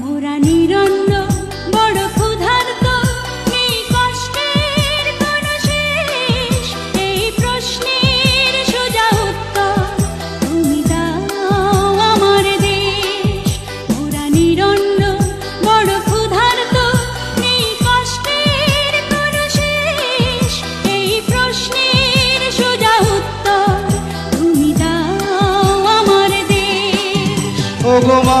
মোরা নিরন্ন, বড় ক্ষুধার্ত নেই কষ্টের কোনো শেষ, এই প্রশ্নের সোজা উত্তর, তুমি দাও আমার দেশ। মোরা নিরন্ন, বড় ক্ষুধার্ত নেই কষ্টের কোনো শেষ, এই প্রশ্নের সোজা উত্তর, তুমি দাও আমার দেশ। ওগো মা।